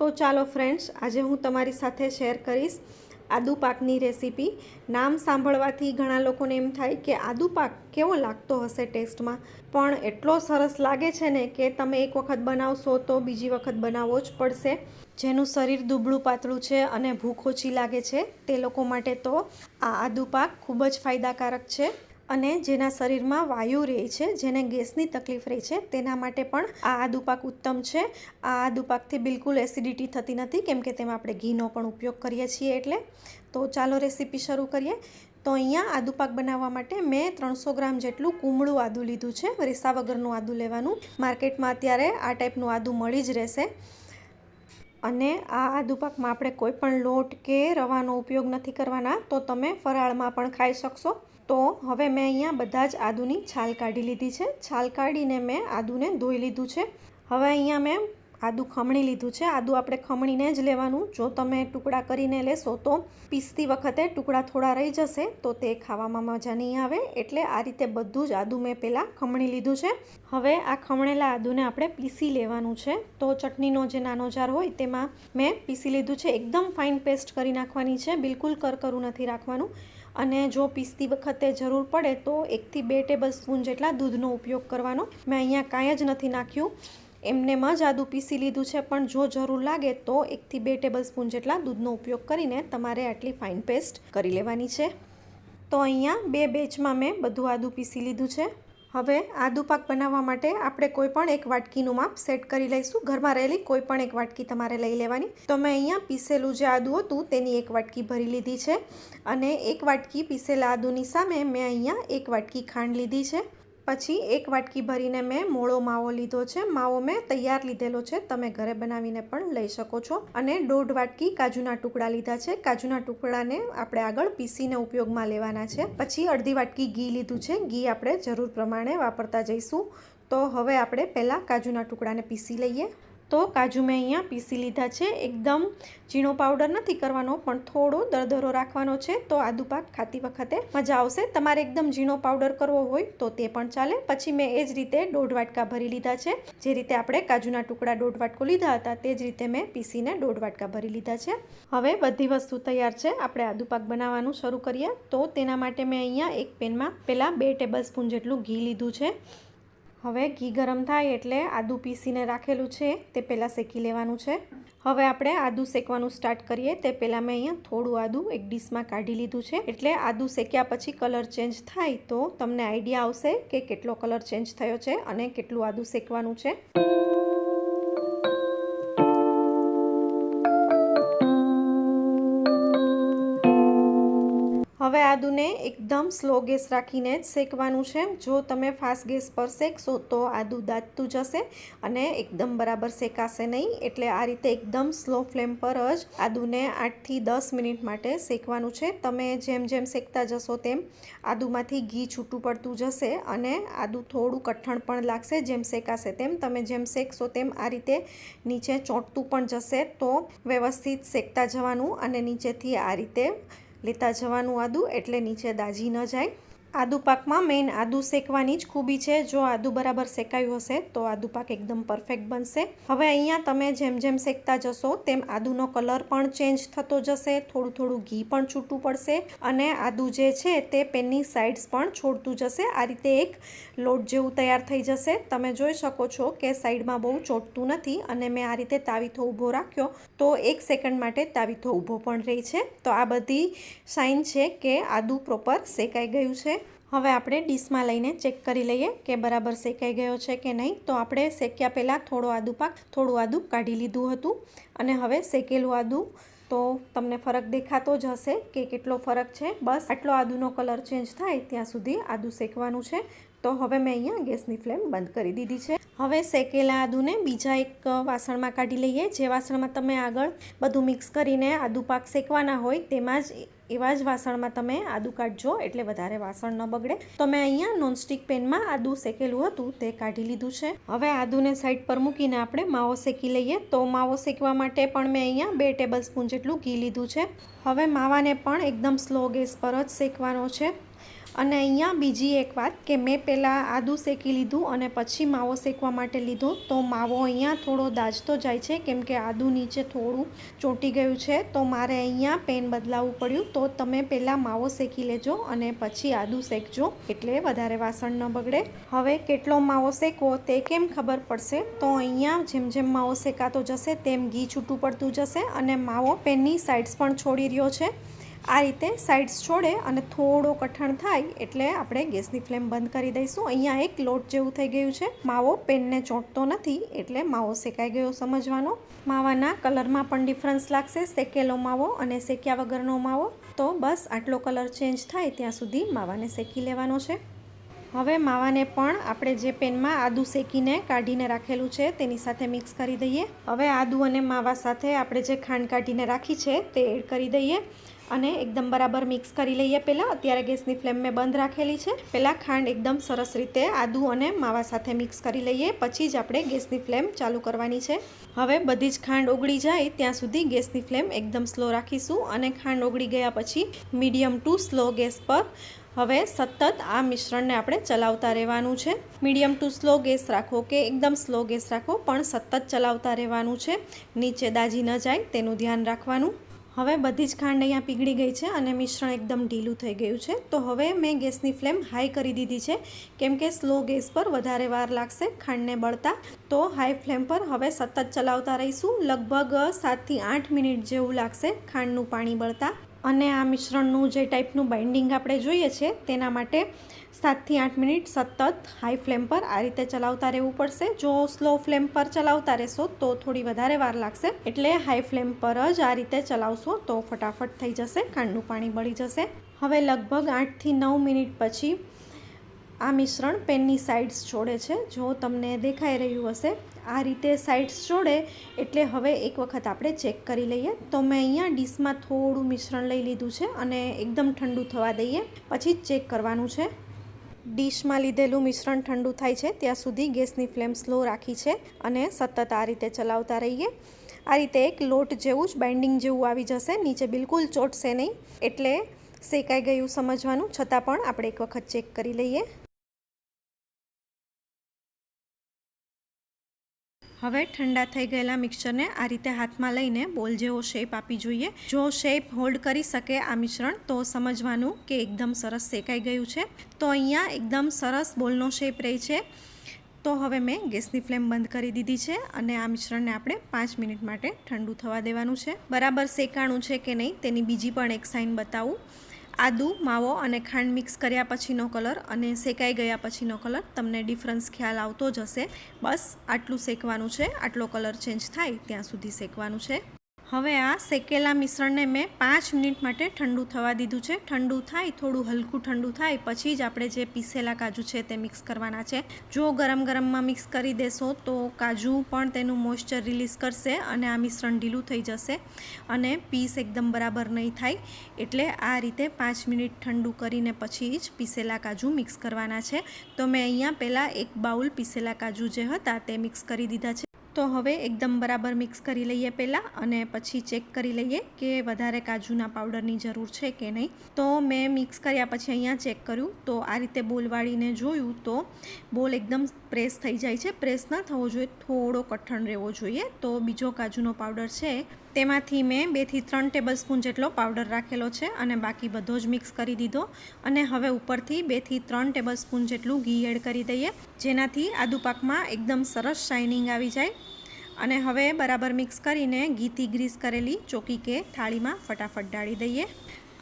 તો ચાલો ફ્રેન્ડ્સ આજે હું તમારી સાથે શેર કરીશ આદુ પાકની રેસીપી નામ સાંભળવાથી ઘણા લોકોને એમ થાય કે આદુ પાક કેવો લાગતો હશે ટેસ્ટમાં પણ એટલો સરસ લાગે છે ને કે તમે એક વખત બનાવશો તો બીજી વખત બનાવવો જ પડશે. જેનું શરીર દુબળું પાતળું છે અને ભૂખ ઓછી લાગે છે, તે લોકો માટે તો આ આદુ પાક ખૂબ જ ફાયદાકારક છે. અને જેના શરીરમાં વાયુ રહે છે, જેને ગેસની તકલીફ રહે છે, તેના માટે પણ આ આદુપાક ઉત્તમ છે. આ આદુપાકથી બિલકુલ એસિડિટી થતી નથી, કેમ કે તેમાં આપણે ઘીનો પણ ઉપયોગ કરીએ છીએ એટલે. તો ચાલો રેસીપી શરૂ કરીએ. તો અહીંયા આદુ પાક બનાવવા માટે મેં ત્રણસો ગ્રામ જેટલું કુમળું આદું લીધું છે, રેસા વગરનું આદું લેવાનું. માર્કેટમાં અત્યારે આ ટાઈપનું આદું મળી જ રહેશે. અને આ આદુ પાકમાં આપણે કોઈ પણ લોટ કે રવાનો ઉપયોગ નથી કરવાના, તો તમે ફરાળમાં પણ ખાઈ શકશો. તો હવે મેં અહીંયા બધા જ આદુની છાલ કાઢી લીધી છે. છાલ કાઢીને મેં આદુને ધોઈ લીધું છે. હવે અહીંયા મેં આદુ ખમણી લીધું છે. આદું આપણે ખમણીને જ લેવાનું. જો તમે ટુકડા કરીને લેશો તો પીસતી વખતે ટુકડા થોડા રહી જશે તો તે ખાવામાં મજા નહીં આવે. એટલે આ રીતે બધું જ આદું મેં પહેલાં ખમણી લીધું છે. હવે આ ખમણેલા આદુને આપણે પીસી લેવાનું છે. તો ચટણીનો જે નાનો જાર હોય તેમાં મેં પીસી લીધું છે. એકદમ ફાઇન પેસ્ટ કરી નાખવાની છે. બિલકુલ કરકરું નથી રાખવાનું. અને જો પીસતી વખતે જરૂર પડે તો એકથી બે ટેબલ સ્પૂન જેટલા દૂધનો ઉપયોગ કરવાનો. મેં અહીંયા કાંઈ જ નથી નાખ્યું. એમનેમ જ આદું પીસી લીધું છે, પણ જો જરૂર લાગે તો એકથી બે ટેબલ સ્પૂન જેટલા દૂધનો ઉપયોગ કરીને તમારે આટલી ફાઇન પેસ્ટ કરી લેવાની છે. તો અહીંયા બે બેચમાં મેં બધું આદું પીસી લીધું છે. હવે આદુ પાક બનાવવા માટે આપણે કોઈ પણ એક વાટકીનું માપ સેટ કરી લઈશું. ઘરમાં રહેલી કોઈ પણ એક વાટકી તમારે લઈ લેવાની. તો મેં અહીંયા પીસેલું જે આદુ હતું તેની એક વાટકી ભરી લીધી છે અને એક વાટકી પીસેલા આદુની સામે મેં અહીંયા એક વાટકી ખાંડ લીધી છે. પછી એક વાટકી ભરીને મેં મોળો માવો લીધો છે. માવો મેં તૈયાર લીધેલો છે. તમે ઘરે બનાવીને પણ લઈ શકો છો. અને દોઢ વાટકી કાજુના ટુકડા લીધા છે. કાજુના ટુકડાને આપણે આગળ પીસીને ઉપયોગમાં લેવાના છે. પછી અડધી વાટકી ઘી લીધું છે. ઘી આપણે જરૂર પ્રમાણે વાપરતા જઈશું. તો હવે આપણે પહેલાં કાજુના ટુકડાને પીસી લઈએ. તો કાજુ મેં અહીંયા પીસી લીધા છે. એકદમ ઝીણો પાવડર નથી કરવાનો, પણ થોડો દરદરો રાખવાનો છે તો આદુ પાક ખાતી વખતે મજા આવશે. તમારે એકદમ ઝીણો પાવડર કરવો હોય તો તે પણ ચાલે. પછી મેં એ જ રીતે દોઢ વાટકા ભરી લીધા છે. જે રીતે આપણે કાજુના ટુકડા દોઢ વાટકો લીધા હતા તે જ રીતે મેં પીસીને દોઢ વાટકા ભરી લીધા છે. હવે બધી વસ્તુ તૈયાર છે. આપણે આદુ પાક બનાવવાનું શરૂ કરીએ. તો તેના માટે મેં અહીંયા એક પેનમાં પહેલાં બે ટેબલ સ્પૂન જેટલું ઘી લીધું છે. હવે ઘી ગરમ થાય એટલે આદું પીસીને રાખેલું છે, તે પહેલાં શેકી લેવાનું છે. હવે આપણે આદું શેકવાનું સ્ટાર્ટ કરીએ, તે પહેલાં મેં અહીંયા થોડું આદું એક ડીશમાં કાઢી લીધું છે. એટલે આદુ શેક્યા પછી કલર ચેન્જ થાય તો તમને આઈડિયા આવશે કે કેટલો કલર ચેન્જ થયો છે અને કેટલું આદું શેકવાનું છે. આદુને એકદમ સ્લો ગેસ રાખીને જ શેકવાનું છે. જો તમે ફાસ્ટ ગેસ પર શેકશો તો આદુ દાજતું જશે અને એકદમ બરાબર શેકાશે નહીં. એટલે આ રીતે એકદમ સ્લો ફ્લેમ પર જ આદુને આઠથી દસ મિનિટ માટે શેકવાનું છે. તમે જેમ જેમ શેકતા જશો તેમ આદુમાંથી ઘી છૂટું પડતું જશે અને આદુ થોડું કઠણ પણ લાગશે. જેમ શેકાશે તેમ તમે જેમ શેકશો તેમ આ રીતે નીચે ચોંટતું પણ જશે. તો વ્યવસ્થિત શેકતા જવાનું અને નીચેથી આ રીતે લેતા જવાનું આદું એટલે નીચે દાજી ન જાય. આદુ પાકમાં મેઇન આદુ શેકવાની જ ખૂબી છે. જો આદુ બરાબર શેકાયું હશે, તો આદુ પાક એકદમ પરફેક્ટ બનશે. હવે અહીંયા તમે જેમ જેમ શેકતા જશો, તેમ આદુનો કલર પણ ચેન્જ થતો જશે. થોડું થોડું ઘી પણ છૂટું પડશે અને આદુ જે છે, તે પેનની સાઇડ્સ પણ છોડતું જશે. આ રીતે એક લોટ જેવું તૈયાર થઈ જશે. તમે જોઈ શકો છો કે સાઈડમાં બહુ ચોટતું નથી અને મેં આ રીતે તાવીથો ઊભો રાખ્યો, તો એક સેકન્ડ માટે તાવીથો ઊભો પણ રહી છે. તો આ બધી સાઇન છે કે આદુ પ્રોપર શેકાઈ ગયું છે. હવે આપણે ડીશમાં લઈને ચેક કરી લઈએ કે બરાબર શેકાઈ ગયો છે કે નહીં. તો આપણે શેક્યા પહેલાં થોડો આદુ પાક, થોડું આદું કાઢી લીધું હતું. અને હવે શેકેલું આદું, તો તમને ફરક દેખાતો જ હશે કે કેટલો ફરક છે. બસ, આટલો આદુનો કલર ચેન્જ થાય ત્યાં સુધી આદું શેકવાનું છે. તો હવે મેં અહીંયા ગેસની ફ્લેમ બંધ કરી દીધી છે. હવે શેકેલા આદુને બીજા એક વાસણમાં કાઢી લઈએ. જે વાસણમાં તમે આગળ બધું મિક્સ કરીને આદુ પાક શેકવાના હોય તેમાં જ એવા જ વાસણમાં તમે આદું કાઢજો એટલે વધારે વાસણ ન બગડે. તો મેં અહીંયા નોનસ્ટિક પેનમાં આદું શેકેલું હતું, તે કાઢી લીધું છે. હવે આદુને સાઈડ પર મૂકીને આપણે માવો શેકી લઈએ. તો માવો શેકવા માટે પણ મેં અહીંયા બે ટેબલ સ્પૂન જેટલું ઘી લીધું છે. હવે માવાને પણ એકદમ સ્લો ગેસ પર જ શેકવાનો છે. અને અહીંયા બીજી એક વાત કે મેં પહેલાં આદું શેકી લીધું અને પછી માવો શેકવા માટે લીધો. તો માવો અહીંયા થોડો દાજતો જાય છે, કેમ કે આદું નીચે થોડું ચોંટી ગયું છે. તો મારે અહીંયા પેન બદલાવવું પડ્યું. તો તમે પહેલાં માવો શેકી લેજો અને પછી આદું શેકજો, એટલે વધારે વાસણ ન બગડે. હવે કેટલો માવો શેકવો તે કેમ ખબર પડશે? તો અહીંયા જેમ જેમ માવો શેકાતો જશે, તેમ ઘી છૂટું પડતું જશે અને માવો પેનની સાઇડ્સ પણ છોડી રહ્યો છે. આ રીતે સાઇડ્સ છોડે અને થોડો કઠણ થાય એટલે આપણે ગેસની ફ્લેમ બંધ કરી દઈશું. અહીંયા એક લોટ જેવું થઈ ગયું છે. માવો પેનને ચોંટતો નથી એટલે માવો શેકાઈ ગયો સમજવાનો. માવાના કલરમાં પણ ડિફરન્સ લાગશે. શેકેલો માવો અને શેક્યા વગરનો માવો. તો બસ આટલો કલર ચેન્જ થાય ત્યાં સુધી માવાને શેકી લેવાનો છે. હવે માવાને પણ આપણે જે પેનમાં આદું શેકીને કાઢીને રાખેલું છે તેની સાથે મિક્સ કરી દઈએ. હવે આદું અને માવા સાથે આપણે જે ખાંડ કાઢીને રાખી છે તે એડ કરી દઈએ. અને એકદમ બરાબર મિક્સ કરી લઈએ પહેલાં. અત્યારે ગેસની ફ્લેમ મેં બંધ રાખેલી છે. પહેલાં ખાંડ એકદમ સરસ રીતે આદું અને માવા સાથે મિક્સ કરી લઈએ. પછી જ આપણે ગેસની ફ્લેમ ચાલુ કરવાની છે. હવે બધી જ ખાંડ ઓગળી જાય ત્યાં સુધી ગેસની ફ્લેમ એકદમ સ્લો રાખીશું અને ખાંડ ઓગળી ગયા પછી મીડિયમ ટુ સ્લો ગેસ પર હવે સતત આ મિશ્રણને આપણે ચલાવતા રહેવાનું છે. મીડિયમ ટુ સ્લો ગેસ રાખો કે એકદમ સ્લો ગેસ રાખો પણ સતત ચલાવતા રહેવાનું છે. નીચે દાજી ન જાય, તેનું ધ્યાન રાખવાનું. હવે બધી જ ખાંડ અહીંયા પીગળી ગઈ છે અને મિશ્રણ એકદમ ઢીલું થઈ ગયું છે. તો હવે મેં ગેસની ફ્લેમ હાઈ કરી દીધી છે. કેમ કે સ્લો ગેસ પર વધારે વાર લાગશે ખાંડને બળતા. તો હાઈ ફ્લેમ પર હવે સતત ચલાવતા રહીશું. લગભગ સાતથી આઠ મિનિટ જેવું લાગશે ખાંડનું પાણી બળતા. અને આ મિશ્રણનું જે ટાઈપનું બાઇન્ડિંગ આપણે જોઈએ છે, તેના માટે સાતથી આઠ મિનિટ સતત હાઈ ફ્લેમ પર આ રીતે ચલાવતા રહેવું પડશે. જો સ્લો ફ્લેમ પર ચલાવતા રહેશો, તો થોડી વધારે વાર લાગશે. એટલે હાઈ ફ્લેમ પર જ આ રીતે ચલાવશો, તો ફટાફટ થઈ જશે, ખાંડનું પાણી બળી જશે. હવે લગભગ આઠથી નવ મિનિટ પછી આ મિશ્રણ પેનની સાઇડ્સ છોડે છે. જો તમને દેખાઈ રહ્યું હશે, આ રીતે સાઇડ્સ છોડે એટલે હવે એક વખત આપણે ચેક કરી લઈએ. તો મેં અહીંયા ડીશમાં થોડું મિશ્રણ લઈ લીધું છે અને એકદમ ઠંડુ થવા દઈએ. પછી ચેક કરવાનું છે. ડીશમાં લીધેલું મિશ્રણ ઠંડુ થાય છે. ત્યાં સુધી ગેસની ફ્લેમ સ્લો રાખી છે અને સતત આ રીતે ચલાવતા રહીએ. આ રીતે એક લોટ જેવું જ બાઇન્ડિંગ જેવું આવી જશે. નીચે બિલકુલ ચોટશે નહીં. એટલે શેકાઈ ગયું સમજવાનું. છતાં પણ આપણે એક વખત ચેક કરી લઈએ. હવે ઠંડા થઈ ગયેલા મિક્સરને આ રીતે હાથમાં લઈને બોલ જેવો શેપ આપી જોઈએ. જો શેપ હોલ્ડ કરી શકે આ મિશ્રણ, તો સમજવાનું કે એકદમ સરસ શેકાઈ ગયું છે. તો અહીંયા એકદમ સરસ બોલનો શેપ રહે છે. તો હવે મેં ગેસની ફ્લેમ બંધ કરી દીધી છે અને આ મિશ્રણને આપણે પાંચ મિનિટ માટે ઠંડુ થવા દેવાનું છે. બરાબર શેકાણું છે કે નહીં તેની બીજી પણ એક સાઇન બતાવું. આદુ, માવો અને ખાંડ મિક્સ કર્યા પછીનો કલર અને શેકાઈ ગયા પછીનો કલર. તમને ડિફરન્સ ખ્યાલ આવતો જ હશે. બસ આટલું શેકવાનું છે. આટલો કલર ચેન્જ થાય ત્યાં સુધી શેકવાનું છે. હવે આ શેકેલા મિશ્રણને મેં પાંચ મિનિટ માટે ઠંડુ થવા દીધું છે. ઠંડુ થાય, થોડું હલકું ઠંડુ થાય, પછી જ આપણે જે પીસેલા કાજુ છે તે મિક્સ કરવાના છે. જો ગરમ ગરમમાં મિક્સ કરી દેશો તો કાજુ પણ તેનું મોઇશ્ચર રિલીઝ કરશે અને આ મિશ્રણ ઢીલું થઈ જશે અને પીસ એકદમ બરાબર નહીં થાય. એટલે આ રીતે પાંચ મિનિટ ઠંડુ કરીને પછી જ પીસેલા કાજુ મિક્સ કરવાના છે. તો મેં અહીંયા પહેલાં એક બાઉલ પીસેલા કાજુ જે હતા તે મિક્સ કરી દીધા છે. તો હવે એકદમ બરાબર મિક્સ કરી લઈએ પહેલાં અને પછી ચેક કરી લઈએ કે વધારે કાજુના પાવડરની જરૂર છે કે નહીં. તો મેં મિક્સ કર્યા પછી અહીંયા ચેક કર્યું તો આ રીતે બોલ વાળીને જોયું તો બોલ એકદમ પ્રેસ થઈ જાય છે. પ્રેસ ન થવો જોઈએ, થોડો કઠણ રહેવો જોઈએ. તો બીજો કાજુનો પાવડર છે તેમાંથી મેં બેથી ત્રણ ટેબલ સ્પૂન જેટલો પાવડર રાખેલો છે અને બાકી બધો જ મિક્સ કરી દીધો. અને હવે ઉપરથી બેથી ત્રણ ટેબલ સ્પૂન જેટલું ઘી એડ કરી દઈએ, જેનાથી આદુ પાકમાં એકદમ સરસ શાઇનિંગ આવી જાય. અને હવે બરાબર મિક્સ કરીને ઘીથી ગ્રીસ કરેલી ચોકી કે થાળીમાં ફટાફટ ડાળી દઈએ.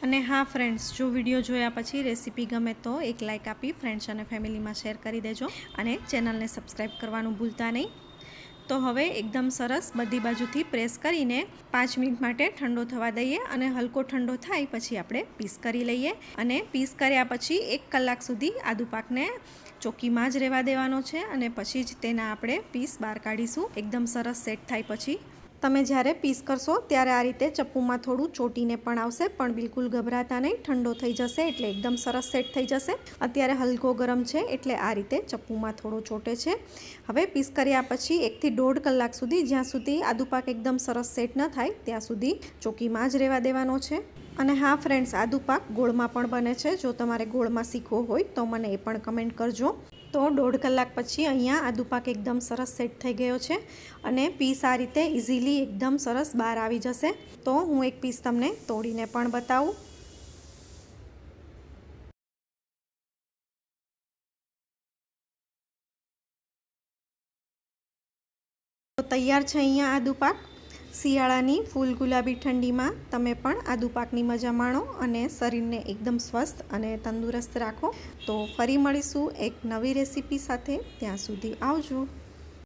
અને હા, ફ્રેન્ડ્સ, જો વીડિયો જોયા પછી રેસીપી ગમે તો એક લાઇક આપી ફ્રેન્ડ્સ અને ફેમિલીમાં શેર કરી દેજો. અને ચેનલને સબસ્ક્રાઈબ કરવાનું ભૂલતા નહીં. તો હવે એકદમ સરસ બધી બાજુથી પ્રેસ કરીને પાંચ મિનિટ માટે ઠંડો થવા દઈએ અને હલકો ઠંડો થાય પછી આપણે પીસ કરી લઈએ અને પીસ કર્યા પછી એક કલાક સુધી આદુ પાકને ચોકીમાં જ રહેવા દેવાનો છે અને પછી જ તેના આપણે પીસ બહાર કાઢીશું. એકદમ સરસ સેટ થાય પછી. તમે જ્યારે પીસ કરશો ત્યારે આ રીતે ચપ્પુમાં થોડું ચોટીને પણ આવશે, પણ બિલકુલ ગભરાતા નહીં, ઠંડો થઈ જશે એટલે એકદમ સરસ સેટ થઈ જશે. અત્યારે હલકો ગરમ છે એટલે આ રીતે ચપ્પુમાં થોડો ચોટે છે. હવે પીસ કર્યા પછી એકથી દોઢ કલાક સુધી જ્યાં સુધી આદુ પાક એકદમ સરસ સેટ ન થાય, ત્યાં સુધી ચોકીમાં જ રહેવા દેવાનો છે. અને હા ફ્રેન્ડ્સ આદુ પાક ગોળમાં પણ બને છે. જો તમારે ગોળમાં શીખવો હોય તો મને એ પણ કમેન્ટ કરજો. તો દોઢ કલાક પછી અહીંયા આદુ પાક એકદમ સરસ સેટ થઈ ગયો છે અને પીસ આ રીતે ઇઝીલી એકદમ સરસ બહાર આવી જશે. તો હું એક પીસ તમને તોડીને પણ બતાવું. તો તૈયાર છે અહીંયા આદુ પાક શિયાળાની ફૂલ ગુલાબી ઠંડીમાં તમે પણ આદુ પાકની મજા માણો અને શરીરને એકદમ સ્વસ્થ અને તંદુરસ્ત રાખો. તો ફરી મળીશું એક નવી રેસીપી સાથે. ત્યાં સુધી આવજો.